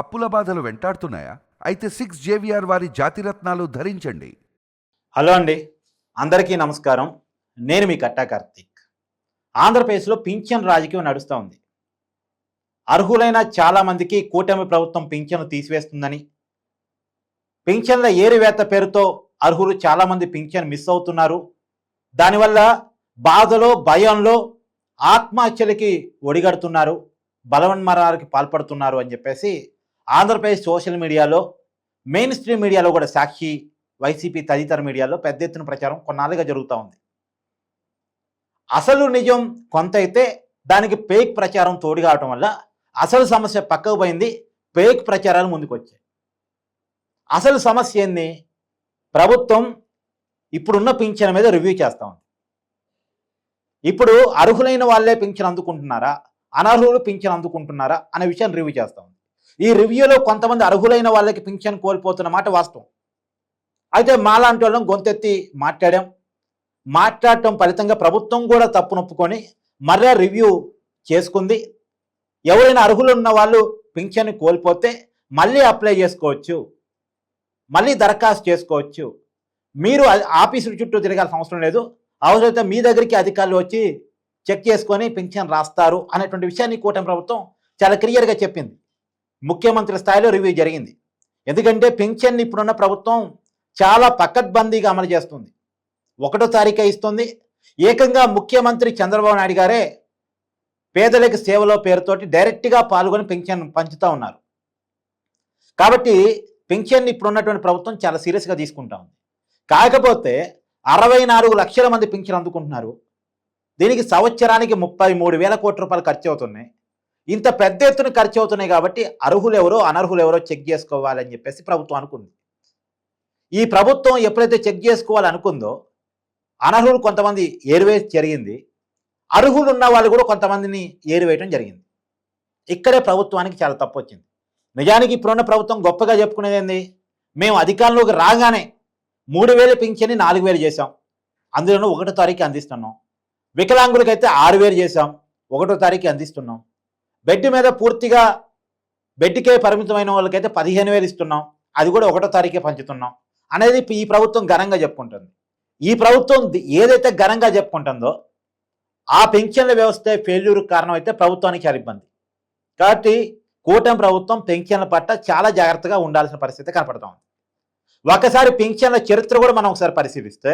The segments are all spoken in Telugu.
అప్పుల బాధలు వెంటాడుతున్నాయా? అయితే సిక్స్ జేవిఆర్ వారి జాతిరత్నాలు ధరించండి. హలో అండి. అందరికీ నమస్కారం. నేను మీ కట్టా కార్తీక్. ఆంధ్రప్రదేశ్లో పింఛన్ రాజకీయం నడుస్తూ ఉంది. అర్హులైన చాలామందికి కూటమి ప్రభుత్వం పింఛను తీసివేస్తుందని పింఛన్ల ఏరివేత పేరుతో అర్హులు చాలామంది పింఛన్ మిస్ అవుతున్నారు. దానివల్ల బాధలో భయంలో ఆత్మహత్యలకి ఒడిగడుతున్నారు. బలవన్మరణాలకి పాల్పడుతున్నారు అని చెప్పేసి ఆంధ్రప్రదేశ్ సోషల్ మీడియాలో మెయిన్ స్ట్రీమ్ మీడియాలో కూడా సాక్షి వైసీపీ తదితర మీడియాలో పెద్ద ఎత్తున ప్రచారం కొన్నాళ్ళుగా జరుగుతూ ఉంది. అసలు నిజం కొంత అయితే దానికి పేక్ ప్రచారం తోడుకావటం వల్ల అసలు సమస్య పక్కకు పోయింది పేక్ ప్రచారాలు ముందుకొచ్చాయి. అసలు సమస్య ఏంది? ప్రభుత్వం ఇప్పుడున్న పింఛన్ మీద రివ్యూ చేస్తూ ఉంది. ఇప్పుడు అర్హులైన వాళ్ళే పింఛన్ అందుకుంటున్నారా? అనర్హులు పింఛన్ అందుకుంటున్నారా? అనే విషయాన్ని రివ్యూ చేస్తూ ఉంది. ఈ రివ్యూలో కొంతమంది అర్హులైన వాళ్ళకి పింఛన్ కోల్పోతున్న మాట వాస్తవం. అయితే మాలాంటి వాళ్ళం గొంతెత్తి మాట్లాడాం. మాట్లాడటం ఫలితంగా ప్రభుత్వం కూడా తప్పు నొప్పుకొని రివ్యూ చేసుకుంది. ఎవరైనా అర్హులు ఉన్న వాళ్ళు పింఛన్ కోల్పోతే మళ్ళీ అప్లై చేసుకోవచ్చు. మళ్ళీ దరఖాస్తు చేసుకోవచ్చు. మీరు ఆఫీసుల చుట్టూ తిరగాల్సిన అవసరం లేదు. అవసరమైతే మీ దగ్గరికి అధికారులు వచ్చి చెక్ చేసుకొని పింఛన్ రాస్తారు అనేటువంటి విషయాన్ని కూటమి ప్రభుత్వం చాలా క్లియర్గా చెప్పింది. ముఖ్యమంత్రి స్థాయిలో రివ్యూ జరిగింది. ఎందుకంటే పింఛన్ ఇప్పుడున్న ప్రభుత్వం చాలా పకడ్బందీగా అమలు చేస్తుంది. ఒకటో తారీఖే ఇస్తుంది. ఏకంగా ముఖ్యమంత్రి చంద్రబాబు నాయుడు గారే పేదలకు సేవలో పేరుతోటి డైరెక్ట్గా పాల్గొని పింఛన్ పంచుతూ ఉన్నారు. కాబట్టి పింఛన్ ఇప్పుడున్నటువంటి ప్రభుత్వం చాలా సీరియస్గా తీసుకుంటా ఉంది. కాకపోతే అరవై నాలుగు లక్షల మంది పింఛన్ అందుకుంటున్నారు. దీనికి సంవత్సరానికి ముప్పై మూడు వేల కోట్ల రూపాయలు ఖర్చు అవుతున్నాయి. ఇంత పెద్ద ఎత్తున ఖర్చు అవుతున్నాయి కాబట్టి అర్హులు ఎవరో అనర్హులు ఎవరో చెక్ చేసుకోవాలని చెప్పేసి ప్రభుత్వం అనుకుంది. ఈ ప్రభుత్వం ఎప్పుడైతే చెక్ చేసుకోవాలనుకుందో అనర్హులు కొంతమంది ఏరివేసి జరిగింది. అర్హులు ఉన్న వాళ్ళు కూడా కొంతమందిని ఏరివేయటం జరిగింది. ఇక్కడే ప్రభుత్వానికి చాలా తప్పు వచ్చింది నిజానికి ఇప్పుడున్న ప్రభుత్వం గొప్పగా చెప్పుకునేది ఏంది? మేము అధికారంలోకి రాగానే మూడు వేలు పింఛని నాలుగు వేలు చేసాం అందులోనూ ఒకటో తారీఖు అందిస్తున్నాం. వికలాంగులకైతే ఆరు వేలు చేసాం ఒకటో తారీఖు అందిస్తున్నాం. బెడ్ మీద పూర్తిగా బెడ్కే పరిమితమైన వాళ్ళకైతే పదిహేను వేలు ఇస్తున్నాం. అది కూడా ఒకటో తారీఖే పంచుతున్నాం. అనేది ఈ ప్రభుత్వం ఘనంగా చెప్పుకుంటుంది. ఈ ప్రభుత్వం ఏదైతే ఘనంగా చెప్పుకుంటుందో ఆ పెన్షన్ల వ్యవస్థ ఫెయిల్యూర్ కారణం అయితే ప్రభుత్వానికి చాలా ఇబ్బంది. కాబట్టి కూటమి ప్రభుత్వం పెన్షన్ల పట్ల చాలా జాగ్రత్తగా ఉండాల్సిన పరిస్థితి కనపడతా ఉంది. ఒకసారి పెన్షన్ల చరిత్ర కూడా మనం ఒకసారి పరిశీలిస్తే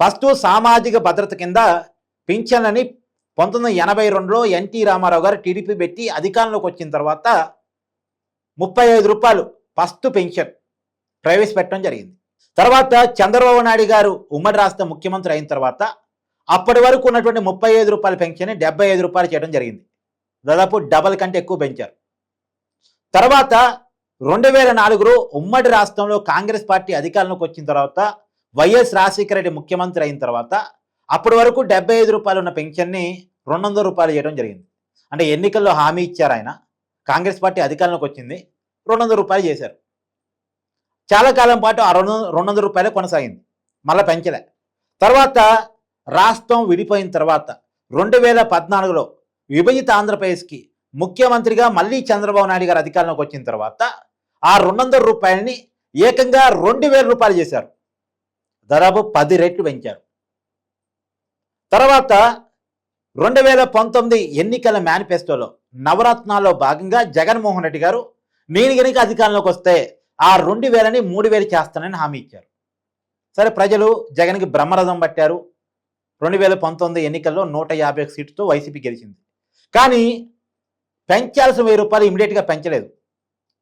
ఫస్ట్ సామాజిక భద్రత కింద పింఛన్లని పంతొమ్మిది వందల ఎనభై రెండులో ఎన్టీ రామారావు గారు టీడీపీ పెట్టి అధికారంలోకి వచ్చిన తర్వాత ముప్పై ఐదు రూపాయలు ఫస్ట్ పెన్షన్ ప్రవేశపెట్టడం జరిగింది. తర్వాత చంద్రబాబు నాయుడు గారు ఉమ్మడి రాష్ట్ర ముఖ్యమంత్రి అయిన తర్వాత అప్పటి వరకు ఉన్నటువంటి ముప్పై ఐదు రూపాయల పెన్షన్ డెబ్బై ఐదు రూపాయలు చేయడం జరిగింది. దాదాపు డబల్ కంటే ఎక్కువ పెంచారు. తర్వాత రెండు వేల నాలుగులో ఉమ్మడి రాష్ట్రంలో కాంగ్రెస్ పార్టీ అధికారంలోకి వచ్చిన తర్వాత వైఎస్ రాజశేఖర రెడ్డి ముఖ్యమంత్రి అయిన తర్వాత అప్పటి వరకు డెబ్బై ఐదు రూపాయలు ఉన్న పెన్షన్ని రెండు వందల రూపాయలు చేయడం జరిగింది. అంటే ఎన్నికల్లో హామీ ఇచ్చారు ఆయన. కాంగ్రెస్ పార్టీ అధికారంలోకి వచ్చింది. రెండు వందల రూపాయలు చేశారు. చాలా కాలం పాటు ఆ రెండు రెండు వందల రూపాయలే కొనసాగింది. మళ్ళీ పెంచలే. తర్వాత రాష్ట్రం విడిపోయిన తర్వాత రెండు వేల పద్నాలుగులో విభజిత ఆంధ్రప్రదేశ్కి ముఖ్యమంత్రిగా మళ్ళీ చంద్రబాబు నాయుడు గారు అధికారంలోకి వచ్చిన తర్వాత ఆ రెండు వందల రూపాయలని ఏకంగా రెండు వేల రూపాయలు చేశారు. దాదాపు పది రెట్లు పెంచారు. తర్వాత రెండు వేల పంతొమ్మిది ఎన్నికల మేనిఫెస్టోలో నవరత్నాల్లో భాగంగా జగన్మోహన్ రెడ్డి గారు నేను గనుక అధికారంలోకి వస్తే ఆ రెండు వేలని మూడు వేలు చేస్తానని హామీ ఇచ్చారు. సరే ప్రజలు జగన్కి బ్రహ్మరథం పట్టారు. రెండు వేల పంతొమ్మిది ఎన్నికల్లో నూట యాభై ఒక వైసీపీ గెలిచింది. కానీ పెంచాల్సిన వెయ్యి రూపాయలు ఇమీడియట్గా పెంచలేదు.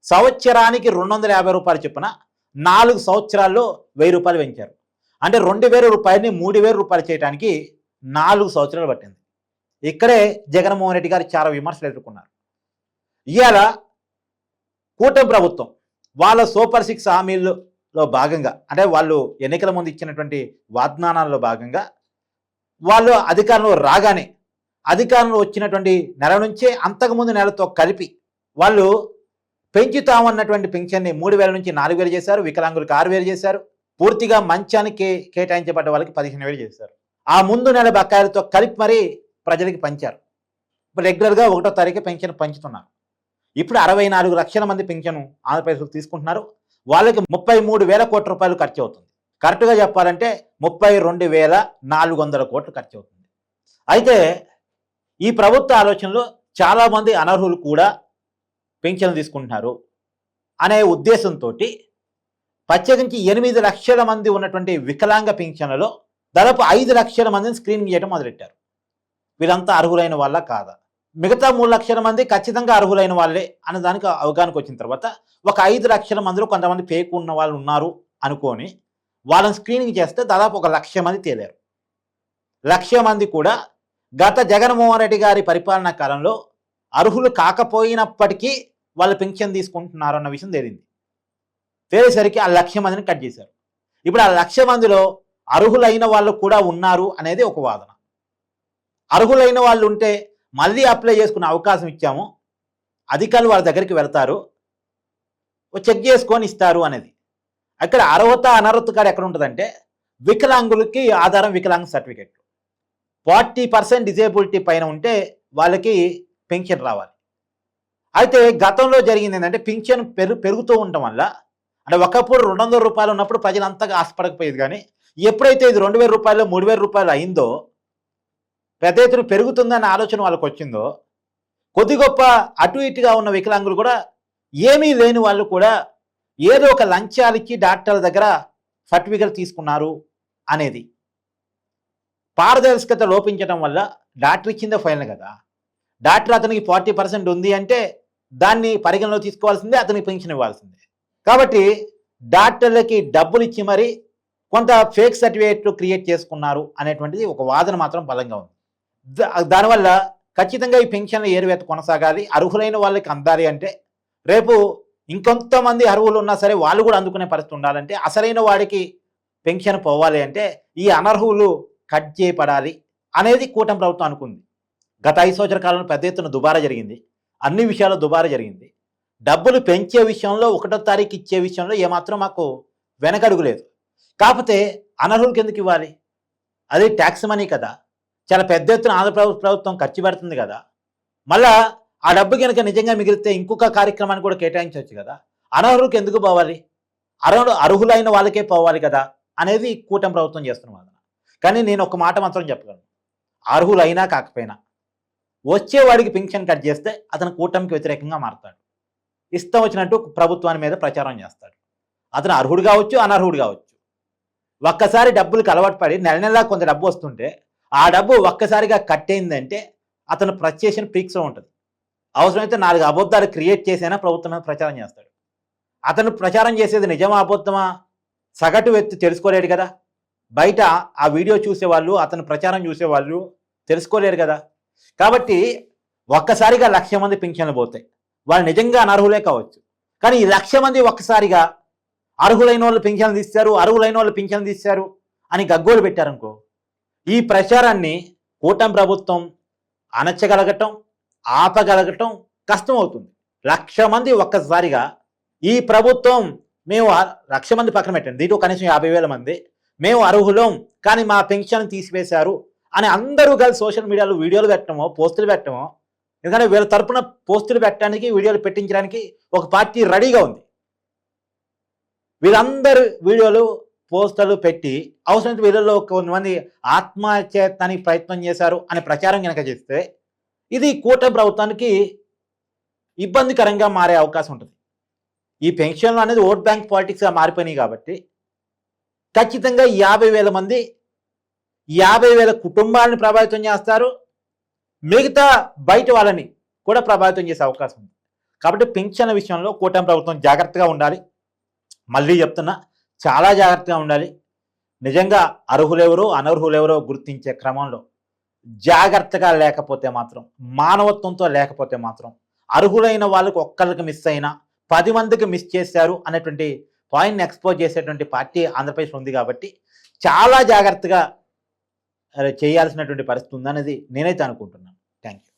సంవత్సరానికి రెండు వందల యాభై రూపాయలు చొప్పున నాలుగు సంవత్సరాల్లో వెయ్యి రూపాయలు పెంచారు. అంటే రెండు వేల రూపాయలని మూడు వేల రూపాయలు చేయడానికి నాలుగు సంవత్సరాలు పట్టింది. ఇక్కడే జగన్మోహన్ రెడ్డి గారు చాలా విమర్శలు ఎదుర్కొన్నారు. ఇవాళ కూటమి ప్రభుత్వం వాళ్ళ సూపర్ సిక్స్ హామీల్లో భాగంగా అంటే వాళ్ళు ఎన్నికల ముందు ఇచ్చినటువంటి వాగ్దానాల్లో భాగంగా వాళ్ళు అధికారంలో రాగానే అధికారంలో వచ్చినటువంటి నెల నుంచే అంతకుముందు నెలతో కలిపి వాళ్ళు పెంచుతామన్నటువంటి పెన్షన్ని మూడు వేల నుంచి నాలుగు వేలు చేశారు వికలాంగులకు ఆరు వేలు చేశారు పూర్తిగా మంచానికి కేటాయించబడ్డ వాళ్ళకి పదిహేను వేలు చేశారు. ఆ ముందు నెల బకాయిలతో కలిపి మరీ ప్రజలకి పంచారు. ఇప్పుడు రెగ్యులర్గా ఒకటో తారీఖు పెన్షన్ పంచుతున్నారు. ఇప్పుడు అరవై నాలుగు లక్షల మంది పింఛను ఆంధ్రప్రదేశ్లో తీసుకుంటున్నారు. వాళ్ళకి ముప్పై మూడు వేల కోట్ల రూపాయలు ఖర్చు అవుతుంది కరెక్ట్గా చెప్పాలంటే ముప్పై రెండు వేల నాలుగు వందల కోట్లు ఖర్చు అవుతుంది అయితే ఈ ప్రభుత్వ ఆలోచనలో చాలామంది అనర్హులు కూడా పెన్షన్లు తీసుకుంటున్నారు అనే ఉద్దేశంతో ప్రత్యేకించి ఎనిమిది లక్షల మంది ఉన్నటువంటి వికలాంగ పింఛన్లలో దాదాపు ఐదు లక్షల మందిని స్క్రీనింగ్ చేయడం మొదలెట్టారు. వీరంతా అర్హులైన వాళ్ళ కాదా? మిగతా మూడు లక్షల మంది ఖచ్చితంగా అర్హులైన వాళ్ళే అన్న దానికి అవగాహనకు వచ్చిన తర్వాత ఒక ఐదు లక్షల మందిలో కొంతమంది ఫేక్ ఉన్న వాళ్ళు ఉన్నారు అనుకొని వాళ్ళని స్క్రీనింగ్ చేస్తే దాదాపు ఒక లక్ష మంది తేలారు. లక్ష మంది కూడా గత జగన్మోహన్ రెడ్డి గారి పరిపాలనా కాలంలో అర్హులు కాకపోయినప్పటికీ వాళ్ళు పెన్షన్ తీసుకుంటున్నారు అన్న విషయం తేలింది. తేలేసరికి ఆ లక్ష మందిని కట్ చేశారు. ఇప్పుడు ఆ లక్ష మందిలో అర్హులైన వాళ్ళు కూడా ఉన్నారు అనేది ఒక వాదన. అర్హులైన వాళ్ళు ఉంటే మళ్ళీ అప్లై చేసుకునే అవకాశం ఇచ్చాము. అధికారులు వాళ్ళ దగ్గరికి వెళ్తారు. ఓ చెక్ చేసుకొని ఇస్తారు అనేది. అక్కడ అర్హత అనర్హత కాడ ఎక్కడ ఉంటుందంటే వికలాంగులకి ఆధారం వికలాంగ సర్టిఫికెట్లు. ఫార్టీ పర్సెంట్ డిజేబిలిటీ పైన ఉంటే వాళ్ళకి పెన్షన్ రావాలి. అయితే గతంలో జరిగింది ఏంటంటే పెన్షన్ పెరుగు పెరుగుతూ ఉండటం వల్ల అంటే ఒకప్పుడు రెండు వందల రూపాయలు ఉన్నప్పుడు ప్రజలు అంతగా ఆశపడకపోయేది కానీ ఎప్పుడైతే ఇది రెండు వేల రూపాయలు మూడు వేల రూపాయలు అయిందో పెద్ద ఎత్తున పెరుగుతుందన్న ఆలోచన వాళ్ళకి వచ్చిందో కొద్ది గొప్ప అటు ఇటుగా ఉన్న వికలాంగులు కూడా ఏమీ లేని వాళ్ళు కూడా ఏదో ఒక లంచాలకి డాక్టర్ల దగ్గర సర్టిఫికెట్ తీసుకున్నారు అనేది. పారదర్శకత లోపించడం వల్ల డాక్టర్ ఇచ్చిందే ఫైనల్ కదా. డాక్టర్ అతనికి ఫార్టీ పర్సెంట్ ఉంది అంటే దాన్ని పరిగణలో తీసుకోవాల్సిందే అతనికి పెన్షన్ ఇవ్వాల్సిందే. కాబట్టి డాక్టర్లకి డబ్బులు ఇచ్చి మరి కొంత ఫేక్ సర్టిఫికేట్లు క్రియేట్ చేసుకున్నారు అనేటువంటిది ఒక వాదన మాత్రం బలంగా ఉంది. దానివల్ల ఖచ్చితంగా ఈ పెన్షన్ల ఏరువేత కొనసాగాలి. అర్హులైన వాళ్ళకి అందాలి అంటే రేపు ఇంకొంతమంది అర్హులు ఉన్నా సరే వాళ్ళు కూడా అందుకునే పరిస్థితి ఉండాలంటే అసలైన వాడికి పెన్షన్ పోవాలి అంటే ఈ అనర్హులు కట్ చేయబడాలి అనేది కూటమి ప్రభుత్వం అనుకుంది. గత ఐదు సంవత్సర కాలంలో పెద్ద ఎత్తున దుబారా జరిగింది. అన్ని విషయాల్లో దుబారా జరిగింది. డబ్బులు పెంచే విషయంలో ఒకటో తారీఖు ఇచ్చే విషయంలో ఏమాత్రం మాకు వెనకడుగు లేదు. కాకపోతే అనర్హులకి ఎందుకు ఇవ్వాలి? అది ట్యాక్స్ మనీ కదా. చాలా పెద్ద ఎత్తున ఆంధ్రప్రదేశ్ ప్రభుత్వం ఖర్చు పెడుతుంది కదా. మళ్ళా ఆ డబ్బు కనుక నిజంగా మిగిలితే ఇంకొక కార్యక్రమాన్ని కూడా కేటాయించవచ్చు కదా. అనర్హులకు ఎందుకు పోవాలి? అర్హులు అర్హులైన వాళ్ళకే పోవాలి కదా అనేది కూటమి ప్రభుత్వం చేస్తున్న వాదన. కానీ నేను ఒక మాట మాత్రం చెప్పగలను. అర్హులైనా కాకపోయినా వచ్చేవాడికి పెన్షన్ కట్ చేస్తే అతను కూటమికి వ్యతిరేకంగా మారతాడు. ఇష్టం వచ్చినట్టు ప్రభుత్వాన్ని మీద ప్రచారం చేస్తాడు. అతను అర్హుడు కావచ్చు అనర్హుడు కావచ్చు. ఒక్కసారి డబ్బులకు అలవాటు పడి నెల నెలా కొంత డబ్బు వస్తుంటే ఆ డబ్బు ఒక్కసారిగా కట్ అయిందంటే అతను ప్రచేషన్ పీక్స్లో ఉంటుంది. అవసరమైతే నాలుగు అబద్ధాలు క్రియేట్ చేసైనా ప్రభుత్వం ప్రచారం చేస్తాడు. అతను ప్రచారం చేసేది నిజమా అబద్ధమా? సగటు వ్యక్తి తెలుసుకోలేడు కదా. బయట ఆ వీడియో చూసేవాళ్ళు అతను ప్రచారం చూసేవాళ్ళు తెలుసుకోలేరు కదా. కాబట్టి ఒక్కసారిగా లక్ష మంది పింఛన్లు పోతాయి. వాళ్ళు నిజంగా అనర్హులే కావచ్చు. కానీ ఈ లక్ష మంది ఒక్కసారిగా అర్హులైన వాళ్ళు పింఛన్లు తీస్తారు అర్హులైన వాళ్ళు పింఛన్లు తీస్తారు అని గగ్గోలు పెట్టారనుకో ఈ ప్రచారాన్ని కూటమి ప్రభుత్వం అణచగలగటం ఆపగలగటం కష్టం అవుతుంది లక్ష మంది ఒక్కసారిగా ఈ ప్రభుత్వం మేము లక్ష మంది పక్కన పెట్టండి దీంట్లో కనీసం యాభై వేల మంది మేము అర్హులం కానీ మా పెన్షన్ తీసివేశారు అని అందరూ కలిసి సోషల్ మీడియాలో వీడియోలు పెట్టడమో పోస్టులు పెట్టడమో ఎందుకంటే వీళ్ళ తరపున పోస్టులు పెట్టడానికి వీడియోలు పెట్టించడానికి ఒక పార్టీ రెడీగా ఉంది. వీరందరూ వీడియోలు పోస్టర్లు పెట్టి అవసరమైతే వీళ్ళలో కొంతమంది ఆత్మహత్యని ప్రయత్నం చేశారు అనే ప్రచారం కనుక చేస్తే ఇది కూటమి ప్రభుత్వానికి ఇబ్బందికరంగా మారే అవకాశం ఉంటుంది. ఈ పెన్షన్లు అనేది ఓట్ బ్యాంక్ పాలిటిక్స్గా మారిపోయినాయి కాబట్టి ఖచ్చితంగా యాభై వేల మంది యాభై వేల కుటుంబాలను ప్రభావితం చేస్తారు. మిగతా బయట వాళ్ళని కూడా ప్రభావితం చేసే అవకాశం ఉంది. కాబట్టి పెన్షన్ల విషయంలో కూటమి ప్రభుత్వం జాగ్రత్తగా ఉండాలి. మళ్ళీ చెప్తున్నా చాలా జాగ్రత్తగా ఉండాలి. నిజంగా అర్హులెవరో అనర్హులెవరో గుర్తించే క్రమంలో జాగ్రత్తగా లేకపోతే మాత్రం మానవత్వంతో లేకపోతే మాత్రం అర్హులైన వాళ్ళకి ఒక్కళ్ళకి మిస్ అయినా పది మందికి మిస్ చేశారు అనేటువంటి పాయింట్ని ఎక్స్పోజ్ చేసేటువంటి పార్టీ ఆంధ్రప్రదేశ్ ఉంది కాబట్టి చాలా జాగ్రత్తగా చేయాల్సినటువంటి పరిస్థితి ఉందనేది నేనైతే అనుకుంటున్నాను. Thank you